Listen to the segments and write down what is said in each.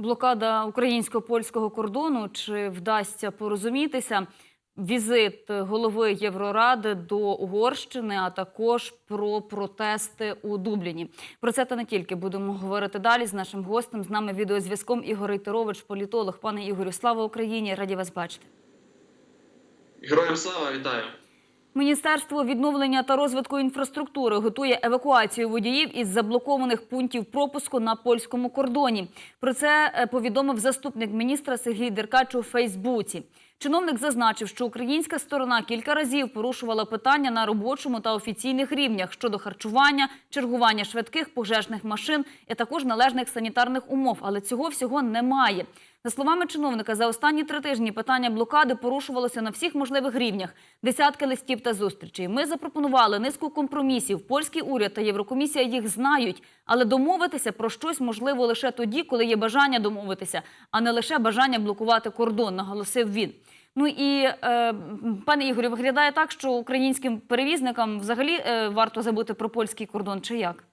Блокада українсько польського кордону чи вдасться порозумітися? Візит голови Євроради до Угорщини, а також про протести у Дубліні. Про це та не тільки будемо говорити далі з нашим гостем. З нами відеозв'язком Ігор Рейтерович, політолог. Пане Ігорю, слава Україні! Раді вас бачити. Героям слава, вітаю. Міністерство відновлення та розвитку інфраструктури готує евакуацію водіїв із заблокованих пунктів пропуску на польському кордоні. Про це е, повідомив заступник міністра Сергій Деркач у Фейсбуці. Чиновник зазначив, що українська сторона кілька разів порушувала питання на робочому та офіційних рівнях щодо харчування, чергування швидких пожежних машин і також належних санітарних умов. Але цього всього немає. За словами чиновника, за останні три тижні питання блокади порушувалося на всіх можливих рівнях. Десятки листів та зустрічей. Ми запропонували низку компромісів. Польський уряд та Єврокомісія їх знають, але домовитися про щось можливо лише тоді, коли є бажання домовитися, а не лише бажання блокувати кордон, наголосив він. Ну і е, пане Ігорю, виглядає так, що українським перевізникам взагалі е, варто забути про польський кордон, чи як?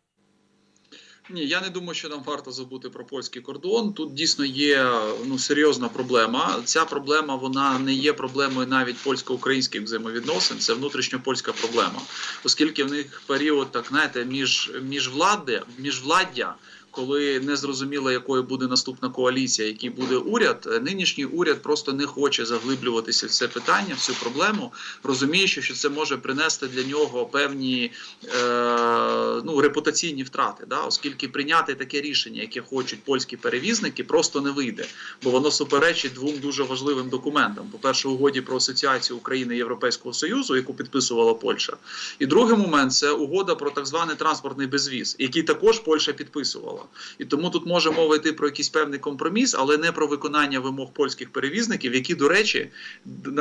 Ні, я не думаю, що нам варто забути про польський кордон. Тут дійсно є ну серйозна проблема. Ця проблема вона не є проблемою навіть польсько-українських взаємовідносин. Це внутрішньопольська проблема, оскільки в них період так знаєте, між між влади, міжвладдя. Коли не зрозуміло, якою буде наступна коаліція, який буде уряд, нинішній уряд просто не хоче заглиблюватися в це питання, в цю проблему, розуміючи, що це може принести для нього певні е, ну, репутаційні втрати, да? оскільки прийняти таке рішення, яке хочуть польські перевізники, просто не вийде, бо воно суперечить двом дуже важливим документам: по перше, угоді про асоціацію України і Європейського Союзу, яку підписувала Польща, і другий момент це угода про так званий транспортний безвіз, який також Польща підписувала. І тому тут може мова йти про якийсь певний компроміс, але не про виконання вимог польських перевізників, які, до речі,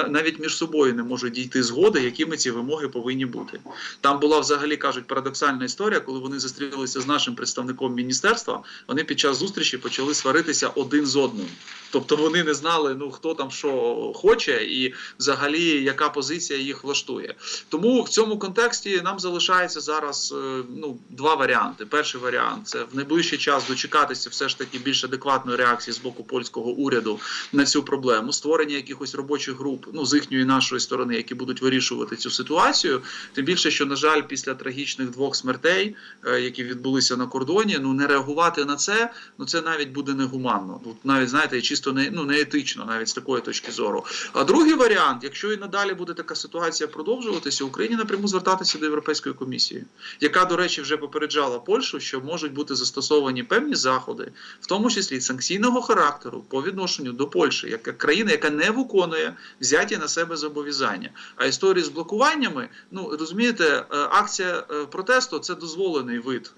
навіть між собою не можуть дійти згоди, якими ці вимоги повинні бути. Там була взагалі кажуть парадоксальна історія, коли вони зустрілися з нашим представником міністерства. Вони під час зустрічі почали сваритися один з одним. Тобто вони не знали, ну хто там що хоче, і взагалі яка позиція їх влаштує. Тому в цьому контексті нам залишається зараз ну два варіанти. Перший варіант це в найближчий час дочекатися все ж таки більш адекватної реакції з боку польського уряду на цю проблему, створення якихось робочих груп, ну з їхньої нашої сторони, які будуть вирішувати цю ситуацію. Тим більше, що на жаль, після трагічних двох смертей, які відбулися на кордоні, ну не реагувати на це, ну це навіть буде негуманно. Тут навіть знаєте, чисто не ну не етично, навіть з такої точки зору. А другий варіант, якщо і надалі буде така ситуація продовжуватися, Україні напряму звертатися до Європейської комісії, яка, до речі, вже попереджала Польщу, що можуть бути застосовані певні заходи, в тому числі санкційного характеру по відношенню до Польщі, як країна, яка не виконує взяті на себе зобов'язання. А історії з блокуваннями, ну розумієте, акція протесту це дозволений вид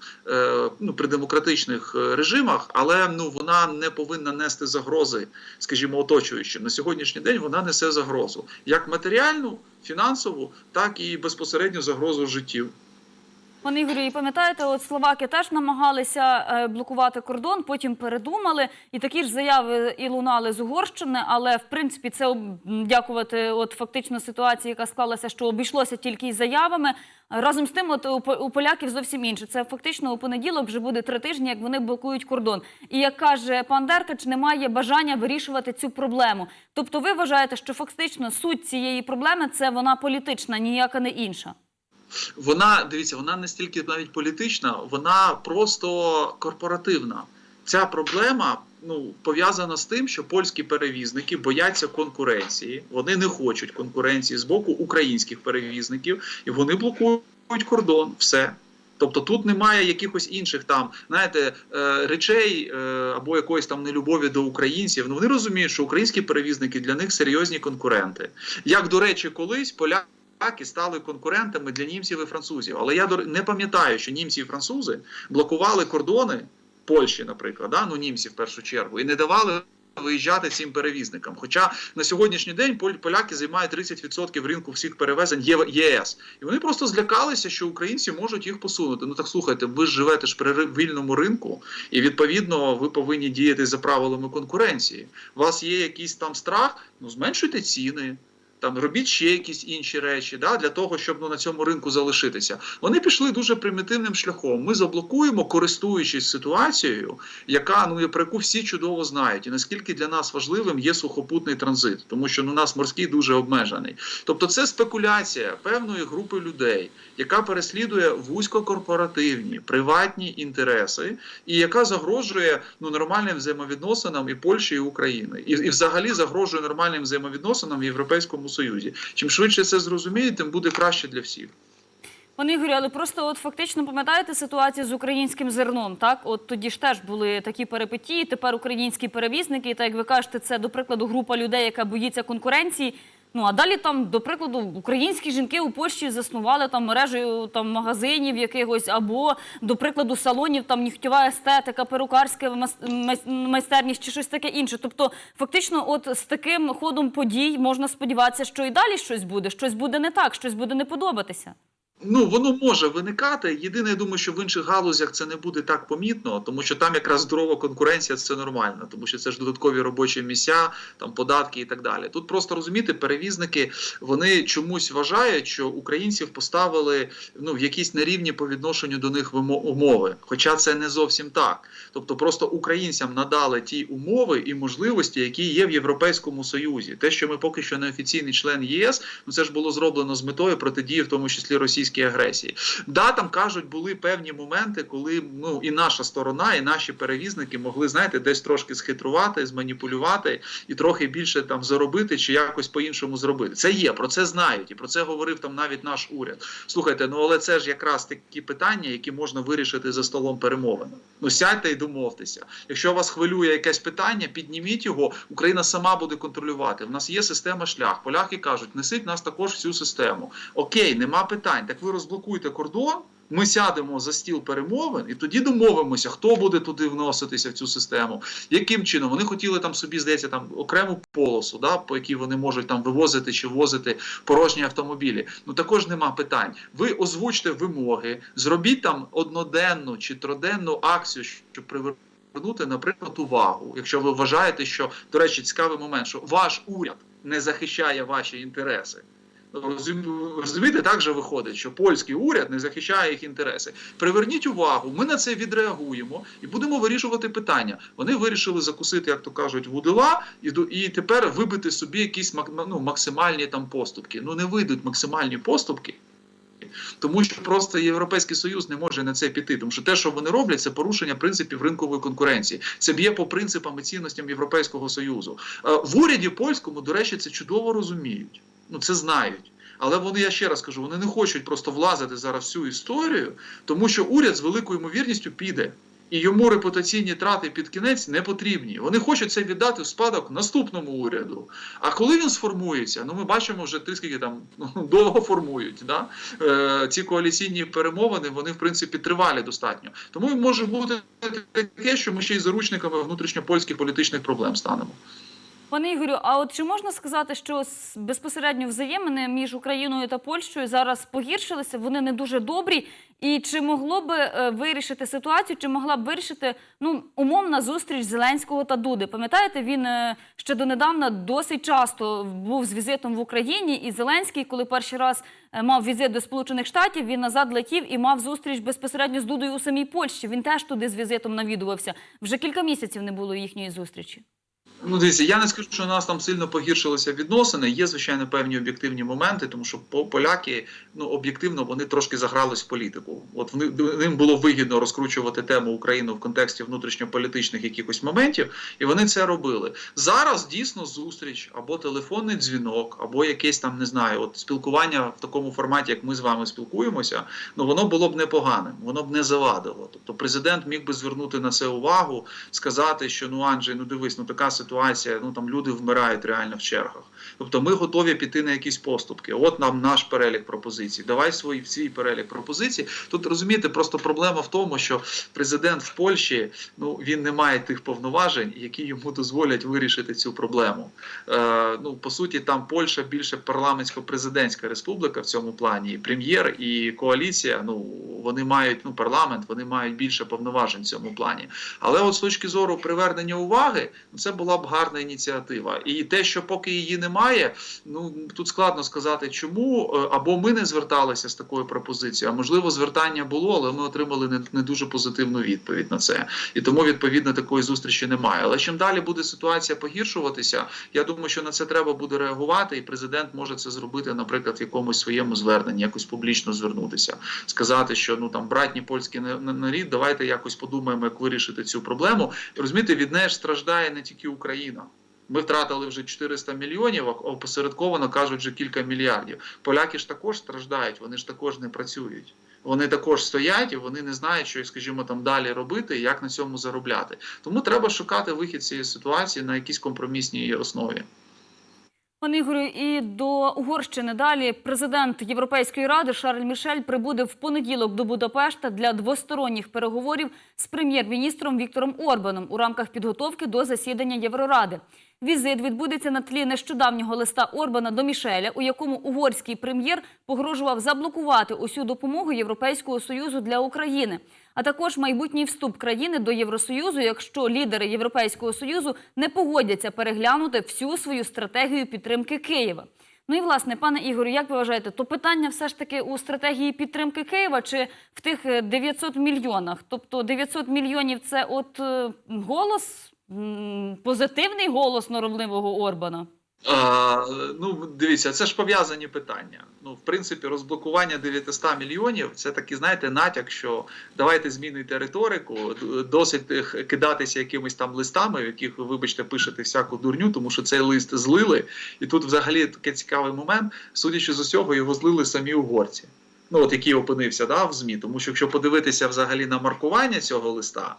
ну, при демократичних режимах, але ну вона не повинна нести загрози, скажімо, оточуючим. На сьогоднішній день вона несе загрозу як матеріальну, фінансову, так і безпосередньо загрозу життів. Пане Ігорю, і пам'ятаєте, от словаки теж намагалися блокувати кордон, потім передумали, і такі ж заяви і лунали з Угорщини. Але в принципі це дякувати, от фактично ситуації, яка склалася, що обійшлося тільки із заявами. Разом з тим, от у поляків зовсім інше. Це фактично у понеділок вже буде три тижні, як вони блокують кордон. І як каже пан Деркач, немає бажання вирішувати цю проблему. Тобто, ви вважаєте, що фактично суть цієї проблеми це вона політична, ніяка не інша. Вона дивіться, вона не стільки навіть політична, вона просто корпоративна. Ця проблема ну пов'язана з тим, що польські перевізники бояться конкуренції. Вони не хочуть конкуренції з боку українських перевізників, і вони блокують кордон. Все. Тобто тут немає якихось інших там, знаєте, речей або якоїсь там нелюбові до українців. Ну вони розуміють, що українські перевізники для них серйозні конкуренти. Як до речі, колись поляки і стали конкурентами для німців і французів. Але я не пам'ятаю, що німці і французи блокували кордони Польщі, наприклад, да? ну німці в першу чергу, і не давали виїжджати цим перевізникам. Хоча на сьогоднішній день поляки займають 30% ринку всіх перевезень ЄС. І вони просто злякалися, що українці можуть їх посунути. Ну так слухайте, ви ж живете ж при вільному ринку, і відповідно ви повинні діяти за правилами конкуренції. У вас є якийсь там страх, ну зменшуйте ціни. Там робіть ще якісь інші речі, да, для того, щоб ну, на цьому ринку залишитися. Вони пішли дуже примітивним шляхом. Ми заблокуємо, користуючись ситуацією, яка ну про яку всі чудово знають, і наскільки для нас важливим є сухопутний транзит, тому що ну, у нас морський дуже обмежений. Тобто, це спекуляція певної групи людей, яка переслідує вузькокорпоративні приватні інтереси, і яка загрожує ну нормальним взаємовідносинам і Польщі, і України, і, і взагалі загрожує нормальним взаємовідносинам в Європейському Союзі. Чим швидше це зрозуміє, тим буде краще для всіх. Пане Ігорю, але просто от фактично пам'ятаєте ситуацію з українським зерном, так? От тоді ж теж були такі перипетії, тепер українські перевізники, та як ви кажете, це, до прикладу, група людей, яка боїться конкуренції. Ну а далі там, до прикладу, українські жінки у Польщі заснували там мережею там магазинів якихось, або, до прикладу, салонів, там нігтєва естетика, перукарська майстерність чи щось таке інше. Тобто, фактично, от з таким ходом подій можна сподіватися, що і далі щось буде, щось буде не так, щось буде не подобатися. Ну, воно може виникати. Єдине, я думаю, що в інших галузях це не буде так помітно, тому що там якраз здорова конкуренція це нормально, тому що це ж додаткові робочі місця, там податки і так далі. Тут просто розуміти, перевізники вони чомусь вважають, що українців поставили ну в якісь нерівні по відношенню до них умови. Хоча це не зовсім так. Тобто, просто українцям надали ті умови і можливості, які є в Європейському Союзі. Те, що ми поки що не офіційний член ЄС, ну це ж було зроблено з метою протидії, в тому числі російській агресії. Да, там кажуть, були певні моменти, коли ну і наша сторона, і наші перевізники могли знаєте, десь трошки схитрувати, зманіпулювати і трохи більше там заробити чи якось по-іншому зробити. Це є, про це знають, і про це говорив там навіть наш уряд. Слухайте, ну але це ж якраз такі питання, які можна вирішити за столом перемовин. Ну сядьте і домовтеся. Якщо вас хвилює якесь питання, підніміть його. Україна сама буде контролювати. В нас є система шлях. Поляки кажуть, несіть нас також в цю систему. Окей, нема питань. Так ви розблокуйте кордон. Ми сядемо за стіл перемовин і тоді домовимося, хто буде туди вноситися в цю систему, яким чином вони хотіли там собі здається там окрему полосу, да, по якій вони можуть там вивозити чи возити порожні автомобілі. Ну також нема питань. Ви озвучте вимоги, зробіть там одноденну чи триденну акцію, щоб привернути, наприклад, увагу. Якщо ви вважаєте, що до речі, цікавий момент, що ваш уряд не захищає ваші інтереси. Розум- Розумієте, так же виходить, що польський уряд не захищає їх інтереси. Приверніть увагу, ми на це відреагуємо і будемо вирішувати питання. Вони вирішили закусити, як то кажуть, вудила, і і тепер вибити собі якісь ну, максимальні там поступки. Ну не вийдуть максимальні поступки. Тому що просто Європейський Союз не може на це піти, тому що те, що вони роблять, це порушення принципів ринкової конкуренції. Це б'є по принципам і цінностям Європейського Союзу. Е, В уряді польському, до речі, це чудово розуміють. Ну це знають. Але вони, я ще раз кажу, вони не хочуть просто влазити зараз в цю історію, тому що уряд з великою ймовірністю піде. І йому репутаційні трати під кінець не потрібні. Вони хочуть це віддати в спадок наступному уряду. А коли він сформується, ну ми бачимо вже ти скільки там ну, довго формують. Да? Е, ці коаліційні перемовини вони в принципі тривалі достатньо. Тому може бути таке, що ми ще й заручниками внутрішньопольських політичних проблем станемо. Пане Ігорю, а от чи можна сказати, що безпосередньо взаємини між Україною та Польщею зараз погіршилися? Вони не дуже добрі. І чи могло би е, вирішити ситуацію, чи могла б вирішити ну умовна зустріч Зеленського та Дуди? Пам'ятаєте, він е, ще донедавна досить часто був з візитом в Україні, і Зеленський, коли перший раз е, мав візит до Сполучених Штатів, він назад летів і мав зустріч безпосередньо з Дудою у самій Польщі. Він теж туди з візитом навідувався. Вже кілька місяців не було їхньої зустрічі. Ну, дивіться, я не скажу, що у нас там сильно погіршилися відносини. Є, звичайно, певні об'єктивні моменти, тому що по- поляки ну об'єктивно вони трошки загрались в політику. От вони їм було вигідно розкручувати тему Україну в контексті внутрішньополітичних якихось моментів, і вони це робили. Зараз дійсно зустріч або телефонний дзвінок, або якесь там не знаю, от спілкування в такому форматі, як ми з вами спілкуємося. Ну воно було б непоганим, воно б не завадило. Тобто, президент міг би звернути на це увагу, сказати, що ну Анджей, ну дивись, ну така ситуація, ну там люди вмирають реально в чергах. Тобто ми готові піти на якісь поступки. От нам наш перелік пропозицій. Давай свій свій перелік пропозицій. Тут розумієте, просто проблема в тому, що президент в Польщі ну він не має тих повноважень, які йому дозволять вирішити цю проблему. Е, ну по суті, там Польща більше парламентсько-президентська республіка в цьому плані. І прем'єр і коаліція. Ну вони мають ну парламент, вони мають більше повноважень в цьому плані. Але от з точки зору привернення уваги, ну, це була б гарна ініціатива. І те, що поки її немає, ну тут складно сказати, чому Е, або ми не зверталися з такою пропозицією, а можливо, звертання було, але ми отримали не, не дуже позитивну відповідь на це. І тому відповідно такої зустрічі немає. Але чим далі буде ситуація погіршуватися, я думаю, що на це треба буде реагувати, і президент може це зробити, наприклад, в якомусь своєму зверненні, якось публічно звернутися, сказати, що ну там на- на- нарід, давайте якось подумаємо, як вирішити цю проблему. Розумієте, від неї ж страждає не тільки Україна. Ми втратили вже 400 мільйонів, а опосередковано кажуть вже кілька мільярдів. Поляки ж також страждають, вони ж також не працюють. Вони також стоять і вони не знають, що, скажімо, там далі робити і як на цьому заробляти. Тому треба шукати вихід цієї ситуації на якійсь компромісній основі. Пане Ігорю, і до Угорщини далі президент Європейської ради Шарль Мішель прибуде в понеділок до Будапешта для двосторонніх переговорів з прем'єр-міністром Віктором Орбаном у рамках підготовки до засідання Євроради. Візит відбудеться на тлі нещодавнього листа Орбана до Мішеля, у якому угорський прем'єр погрожував заблокувати усю допомогу Європейського союзу для України, а також майбутній вступ країни до Євросоюзу, якщо лідери Європейського союзу не погодяться переглянути всю свою стратегію підтримки Києва. Ну і власне, пане Ігорю, як ви вважаєте, то питання все ж таки у стратегії підтримки Києва чи в тих е, 900 мільйонах? Тобто 900 мільйонів це от е, голос, позитивний голос норовливого Орбана? А, ну, дивіться, це ж пов'язані питання. Ну, в принципі, розблокування 900 мільйонів це такий, знаєте, натяк, що давайте змінюйте риторику, досить кидатися якимись там листами, в яких ви, вибачте, пишете всяку дурню, тому що цей лист злили. І тут взагалі такий цікавий момент. Судячи з усього, його злили самі угорці. Ну, от який опинився да, в ЗМІ. Тому що якщо подивитися взагалі на маркування цього листа,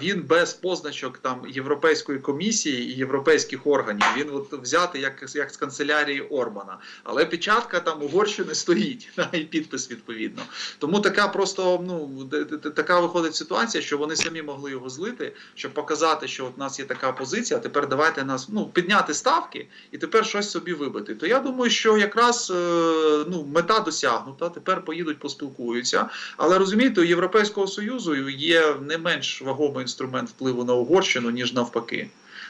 він без позначок там Європейської комісії і європейських органів. Він от взятий як, як з канцелярії Орбана. Але печатка там Угорщини стоїть, і підпис відповідно. Тому така просто ну така виходить ситуація, що вони самі могли його злити, щоб показати, що от у нас є така позиція. Тепер давайте нас ну підняти ставки і тепер щось собі вибити. То я думаю, що якраз е, ну мета досягнута. Тепер поїдуть, поспілкуються. Але розумієте, у Європейського союзу є не менш вагомий інструмент впливу на Угорщину ніж навпаки.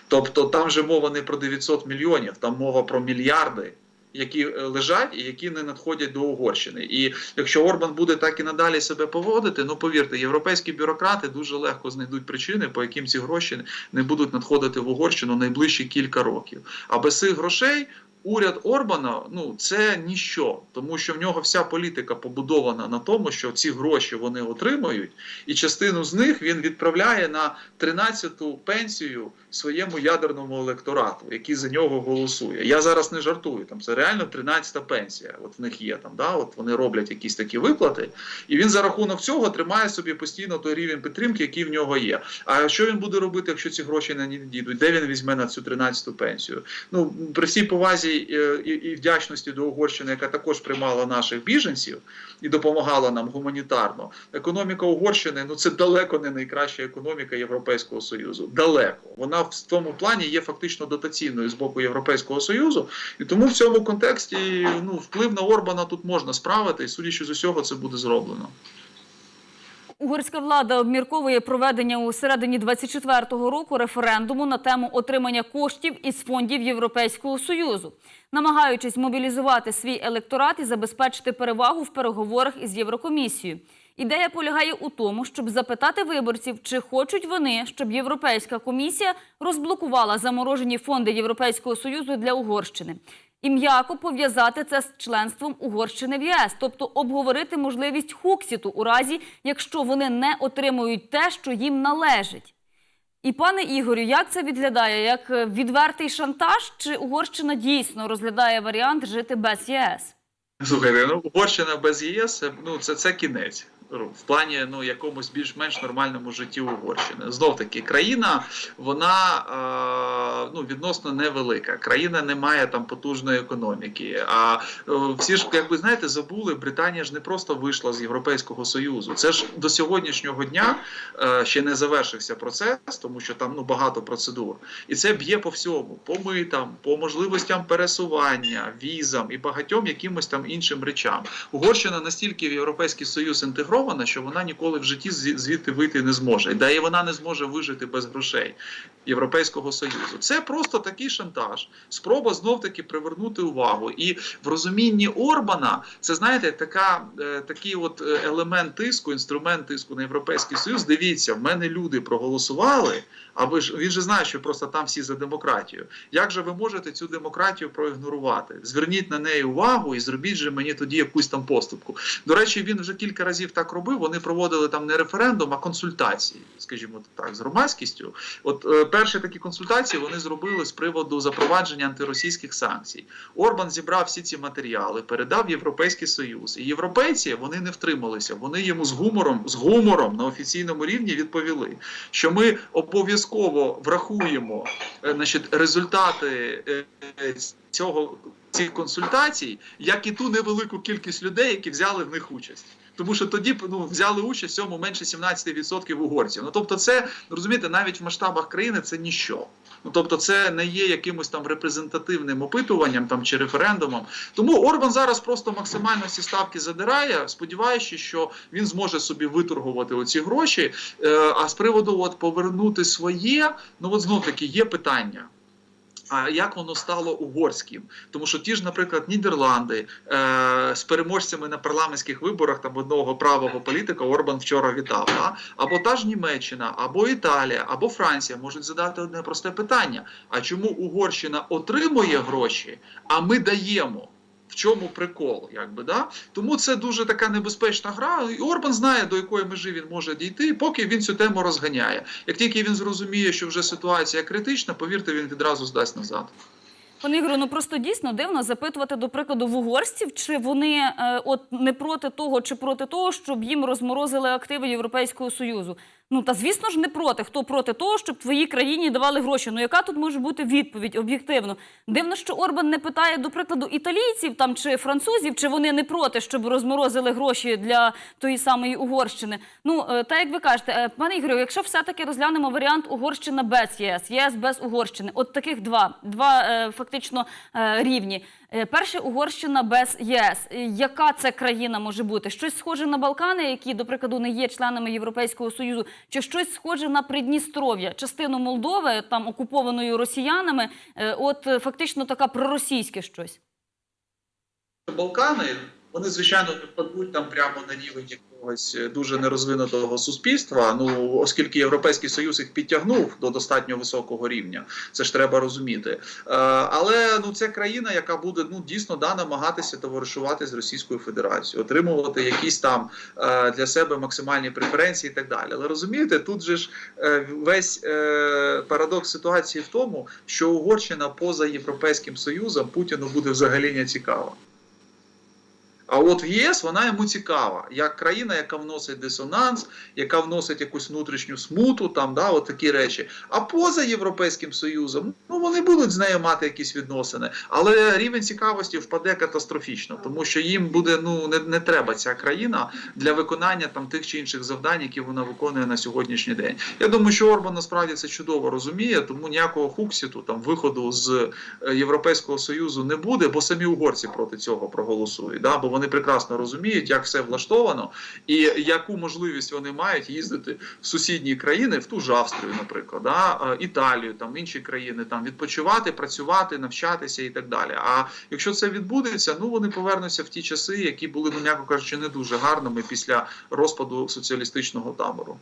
Тобто там же мова не про 900 мільйонів, там мова про мільярди. Які е, лежать і які не надходять до Угорщини, і якщо Орбан буде так і надалі себе поводити, ну повірте, європейські бюрократи дуже легко знайдуть причини, по яким ці гроші не будуть надходити в Угорщину найближчі кілька років. А без цих грошей уряд Орбана ну це ніщо, тому що в нього вся політика побудована на тому, що ці гроші вони отримують, і частину з них він відправляє на 13-ту пенсію своєму ядерному електорату, який за нього голосує. Я зараз не жартую. Там це реально 13-та пенсія. От в них є там. Да, от вони роблять якісь такі виплати, і він за рахунок цього тримає собі постійно той рівень підтримки, який в нього є. А що він буде робити, якщо ці гроші не дійдуть? Де він візьме на цю 13-ту пенсію? Ну при всій повазі і, і вдячності до Угорщини, яка також приймала наших біженців і допомагала нам гуманітарно. Економіка Угорщини ну це далеко не найкраща економіка Європейського союзу. Далеко вона в тому плані є фактично дотаційною з боку Європейського союзу, і тому в цьому контексті ну вплив на Орбана тут можна справити, і судячи з усього, це буде зроблено. Угорська влада обмірковує проведення у середині 24-го року референдуму на тему отримання коштів із фондів Європейського союзу, намагаючись мобілізувати свій електорат і забезпечити перевагу в переговорах із Єврокомісією. Ідея полягає у тому, щоб запитати виборців, чи хочуть вони, щоб Європейська комісія розблокувала заморожені фонди Європейського союзу для Угорщини. І м'яко пов'язати це з членством Угорщини в єС, тобто обговорити можливість Хуксіту у разі, якщо вони не отримують те, що їм належить. І пане Ігорю, як це відглядає? Як е, відвертий шантаж, чи Угорщина дійсно розглядає варіант жити без ЄС? Слухайте, ну Угорщина без ЄС ну це, це кінець. Ну, В плані ну якомусь більш-менш нормальному житті Угорщини. Знов таки, країна вона е, ну відносно невелика. Країна не має там потужної економіки. А е, всі ж, як ви знаєте, забули, Британія ж не просто вийшла з Європейського Союзу. Це ж до сьогоднішнього дня е, ще не завершився процес, тому що там ну багато процедур. І це б'є по всьому: по митам, по можливостям пересування, візам і багатьом якимось там іншим речам. Угорщина настільки в Європейський Союз інтегрована, продемонстрована, що вона ніколи в житті звідти вийти не зможе. Да і вона не зможе вижити без грошей Європейського Союзу. Це просто такий шантаж, спроба знов таки привернути увагу. І в розумінні Орбана це знаєте, така, е, такий от е, елемент тиску, інструмент тиску на Європейський Союз. Дивіться, в мене люди проголосували. А ви ж він же знає, що просто там всі за демократію. Як же ви можете цю демократію проігнорувати? Зверніть на неї увагу і зробіть же мені тоді якусь там поступку. До речі, він вже кілька разів так робив. Вони проводили там не референдум, а консультації, скажімо так, з громадськістю. От е, перші такі консультації вони зробили з приводу запровадження антиросійських санкцій. Орбан зібрав всі ці матеріали, передав Європейський Союз. І європейці вони не втрималися. Вони йому з гумором, з гумором на офіційному рівні відповіли, що ми обов'язково врахуємо е, значить, результати е, е, цього цих консультацій, як і ту невелику кількість людей, які взяли в них участь. Тому що тоді ну, взяли участь цьому менше 17% угорців. Ну тобто, це розумієте, навіть в масштабах країни це ніщо. Ну тобто, це не є якимось там репрезентативним опитуванням там чи референдумом. Тому Орбан зараз просто максимально ці ставки задирає, сподіваючись, що він зможе собі виторгувати оці гроші. Е, а з приводу от повернути своє, ну от знов таки є питання. А як воно стало угорським? Тому що ті ж, наприклад, Нідерланди е, з переможцями на парламентських виборах там одного правого політика Орбан вчора вітав. Да? Або та ж Німеччина, або Італія, або Франція можуть задати одне просте питання: а чому Угорщина отримує гроші, а ми даємо? В чому прикол, якби да? Тому це дуже така небезпечна гра. І Орбан знає, до якої межі він може дійти, поки він цю тему розганяє. Як тільки він зрозуміє, що вже ситуація критична, повірте, він відразу здасть назад. Пане Ігорю, ну просто дійсно дивно запитувати, до прикладу, в угорців, чи вони е, от не проти того, чи проти того, щоб їм розморозили активи Європейського Союзу. Ну та звісно ж не проти. Хто проти того, щоб твоїй країні давали гроші? Ну яка тут може бути відповідь об'єктивно? Дивно, що Орбан не питає, до прикладу, італійців там чи французів, чи вони не проти, щоб розморозили гроші для тої самої Угорщини. Ну е, та як ви кажете, е, пане Ігорю, якщо все-таки розглянемо варіант Угорщина без ЄС, ЄС без Угорщини, от таких два, два е, фактично рівні. Е, Перше Угорщина без ЄС. Е, Яка це країна може бути? Щось схоже на Балкани, які, до прикладу, не є членами Європейського Союзу, чи щось схоже на Придністров'я, частину Молдови, там окупованою росіянами, е, от фактично така проросійське щось. Балкани, вони, звичайно, не впадуть там прямо на рівень якогось е, дуже нерозвинутого суспільства. Ну, оскільки Європейський Союз їх підтягнув до достатньо високого рівня, це ж треба розуміти. Е, але ну, це країна, яка буде ну, дійсно да, намагатися товаришувати з Російською Федерацією, отримувати якісь там е, для себе максимальні преференції і так далі. Але розумієте, тут же ж весь парадокс ситуації в тому, що Угорщина поза Європейським Союзом Путіну буде взагалі не цікава. А от в ЄС вона йому цікава, як країна, яка вносить дисонанс, яка вносить якусь внутрішню смуту, там да, от такі речі. А поза Європейським Союзом, ну вони будуть з нею мати якісь відносини, але рівень цікавості впаде катастрофічно, тому що їм буде ну не, не треба ця країна для виконання там тих чи інших завдань, які вона виконує на сьогоднішній день. Я думаю, що Орбан насправді це чудово розуміє, тому ніякого хуксіту там виходу з е, Європейського Союзу не буде, бо самі угорці проти цього проголосують. Да? Бо вони прекрасно розуміють, як все влаштовано, і яку можливість вони мають їздити в сусідні країни, в ту ж Австрію, наприклад, да? е, Італію, там інші країни, там відпочивати, працювати, навчатися і так далі. А якщо це відбудеться, ну вони повернуться в ті часи, які були, ну м'яко кажучи, не дуже гарними після розпаду соціалістичного табору.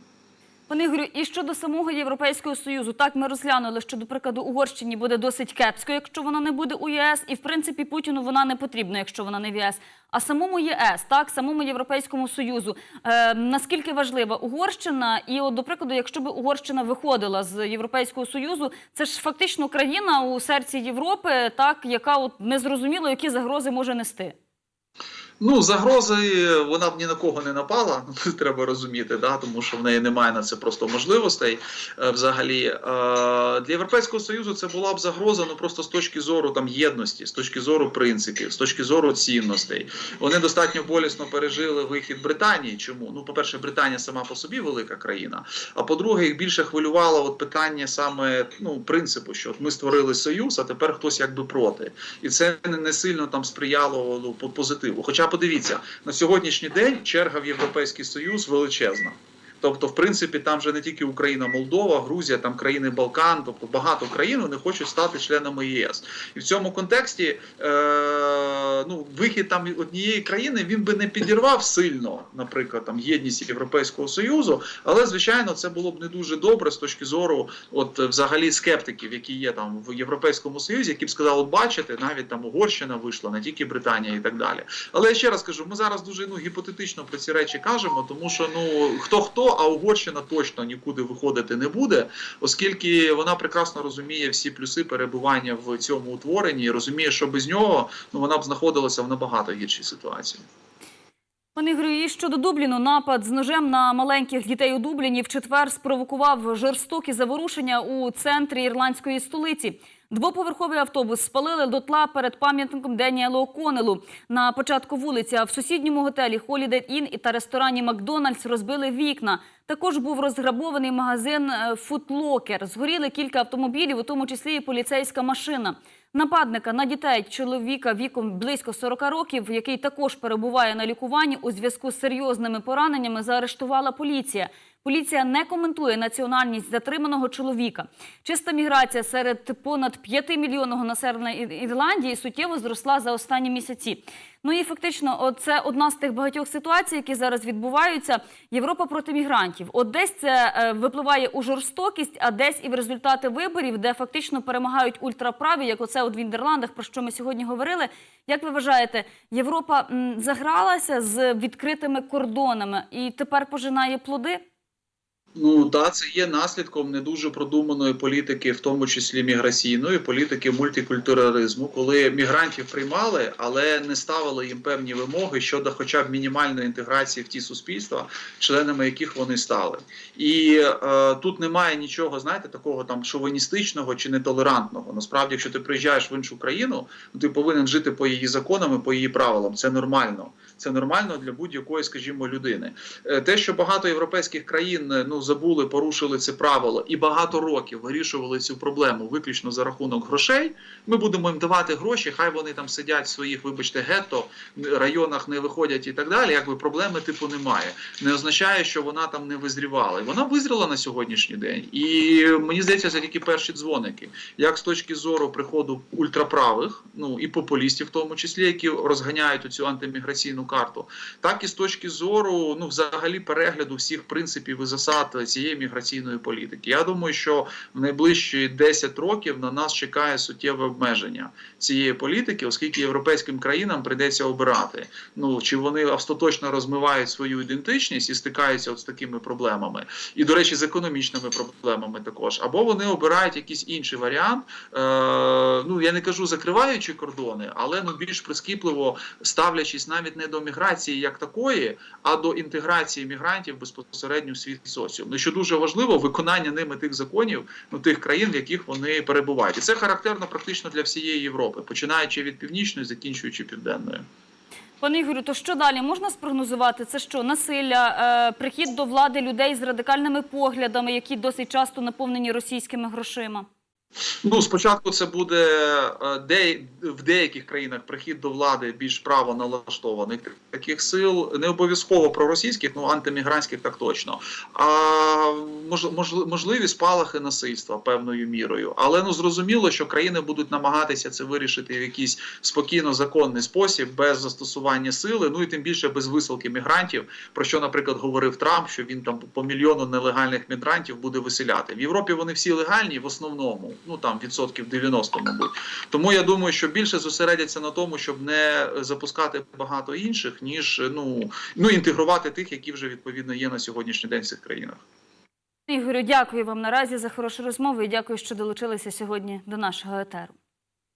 Пане Ігорю, і щодо самого Європейського Союзу, так ми розглянули, що, до прикладу, Угорщині буде досить кепсько, якщо вона не буде у єС, і в принципі Путіну вона не потрібна, якщо вона не в ЄС. А самому ЄС, так, самому Європейському Союзу, е, наскільки важлива Угорщина, і от, до прикладу, якщо б Угорщина виходила з Європейського Союзу, це ж фактично країна у серці Європи, так, яка от незрозуміло, які загрози може нести. Ну, загрози вона б ні на кого не напала, треба розуміти, да, тому що в неї немає на це просто можливостей. е, Взагалі Е, для Європейського союзу це була б загроза, ну просто з точки зору там єдності, з точки зору принципів, з точки зору цінностей. Вони достатньо болісно пережили вихід Британії. Чому? Ну, по-перше, Британія сама по собі велика країна. А по-друге, їх більше хвилювало от питання саме ну принципу, що от ми створили союз, а тепер хтось якби проти, і це не, сильно там сприяло ну, по- позитиву. Хоча Хоча подивіться, на сьогоднішній день черга в Європейський Союз величезна. Тобто, в принципі, там вже не тільки Україна, Молдова, Грузія, там країни Балкан, тобто багато країн вони хочуть стати членами ЄС. І в цьому контексті е, ну, вихід там однієї країни він би не підірвав сильно, наприклад, там єдність Європейського Союзу, але звичайно це було б не дуже добре з точки зору, от взагалі скептиків, які є там в Європейському Союзі, які б сказали, бачите, навіть там Угорщина вийшла, не тільки Британія і так далі. Але я ще раз кажу, ми зараз дуже ну гіпотетично про ці речі кажемо, тому що ну хто хто, а Угорщина точно нікуди виходити не буде, оскільки вона прекрасно розуміє всі плюси перебування в цьому утворенні, і розуміє, що без нього ну вона б знаходилася в набагато гіршій ситуації. Пане Ігорю, і щодо Дубліну, напад з ножем на маленьких дітей у Дубліні в четвер спровокував жорстокі заворушення у центрі ірландської столиці. Двоповерховий автобус спалили дотла перед пам'ятником Деніелу О'Коннеллу на початку вулиці. А в сусідньому готелі Holiday Inn та ресторані Макдональдс розбили вікна. Також був розграбований магазин Футлокер. Згоріли кілька автомобілів, у тому числі і поліцейська машина. Нападника на дітей чоловіка віком близько 40 років, який також перебуває на лікуванні у зв'язку з серйозними пораненнями, заарештувала поліція. Поліція не коментує національність затриманого чоловіка. Чиста міграція серед понад 5 мільйонного населення Ірландії суттєво зросла за останні місяці. Ну і фактично, це одна з тих багатьох ситуацій, які зараз відбуваються. Європа проти мігрантів. От десь це е, випливає у жорстокість, а десь і в результати виборів, де фактично перемагають ультраправі, як оце от в Нідерландах, про що ми сьогодні говорили. Як ви вважаєте, Європа загралася з відкритими кордонами і тепер пожинає плоди? Ну та це є наслідком не дуже продуманої політики, в тому числі міграційної політики мультикультуралізму, коли мігрантів приймали, але не ставили їм певні вимоги щодо, хоча б мінімальної інтеграції в ті суспільства, членами яких вони стали. І е, тут немає нічого, знаєте, такого там шовіністичного чи нетолерантного. Насправді, якщо ти приїжджаєш в іншу країну, ну, ти повинен жити по її законам і по її правилам. Це нормально. Це нормально для будь-якої, скажімо, людини. Е, Те, що багато європейських країн е, ну забули, порушили це правило і багато років вирішували цю проблему виключно за рахунок грошей. Ми будемо їм давати гроші, хай вони там сидять в своїх, вибачте, гетто районах не виходять і так далі. Якби проблеми типу немає. Не означає, що вона там не визрівала. Вона визріла на сьогоднішній день. І мені здається, це тільки перші дзвоники. Як з точки зору приходу ультраправих, ну і популістів, в тому числі, які розганяють цю антиміграційну карту, так і з точки зору ну взагалі перегляду всіх принципів і засад цієї міграційної політики. Я думаю, що в найближчі 10 років на нас чекає суттєве обмеження цієї політики, оскільки європейським країнам прийдеться обирати. Ну чи вони остаточно розмивають свою ідентичність і стикаються от з такими проблемами, і до речі, з економічними проблемами також, або вони обирають якийсь інший варіант. Е, ну я не кажу закриваючи кордони, але ну більш прискіпливо ставлячись навіть не до міграції як такої, а до інтеграції мігрантів безпосередньо в світ соціум. Ну що дуже важливо, виконання ними тих законів ну тих країн, в яких вони перебувають, і це характерно практично для всієї Європи, починаючи від північної, закінчуючи південною. Пане Ігорю, то що далі можна спрогнозувати? Це що насилля, е, прихід до влади людей з радикальними поглядами, які досить часто наповнені російськими грошима? Ну, спочатку це буде е, де, в деяких країнах прихід до влади більш право налаштованих таких сил, не обов'язково проросійських, ну антимігрантських так точно. А мож, мож, можливі спалахи насильства певною мірою. Але ну зрозуміло, що країни будуть намагатися це вирішити в якийсь спокійно законний спосіб, без застосування сили, ну і тим більше без висилки мігрантів, про що, наприклад, говорив Трамп, що він там по мільйону нелегальних мігрантів буде виселяти. В Європі вони всі легальні в основному ну там відсотків 90, мабуть. Тому я думаю, що більше зосередяться на тому, щоб не запускати багато інших, ніж ну ну інтегрувати тих, які вже відповідно є на сьогоднішній день в цих країнах. Ігорю, дякую вам наразі за хорошу розмову і дякую, що долучилися сьогодні до нашого етеру.